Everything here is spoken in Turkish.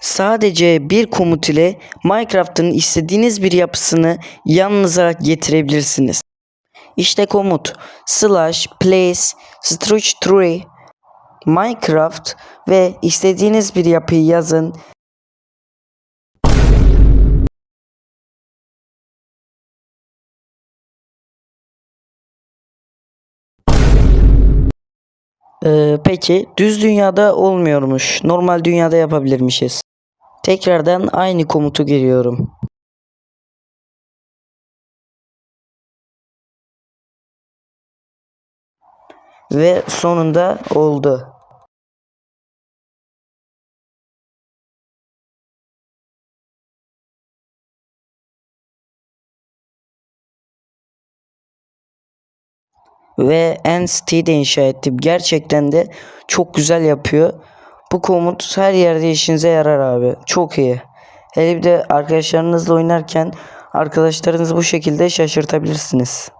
Sadece bir komut ile Minecraft'ın istediğiniz bir yapısını yanınıza getirebilirsiniz. İşte komut slash place stretch tree Minecraft ve istediğiniz bir yapıyı yazın. Ee, peki düz dünyada olmuyormuş. Normal dünyada yapabilirmişiz. Tekrardan aynı komutu giriyorum. Ve sonunda oldu. Ve Entity de inşa ettim. Gerçekten de çok güzel yapıyor. Bu komut her yerde işinize yarar abi. Çok iyi. Hele bir de arkadaşlarınızla oynarken arkadaşlarınızı bu şekilde şaşırtabilirsiniz.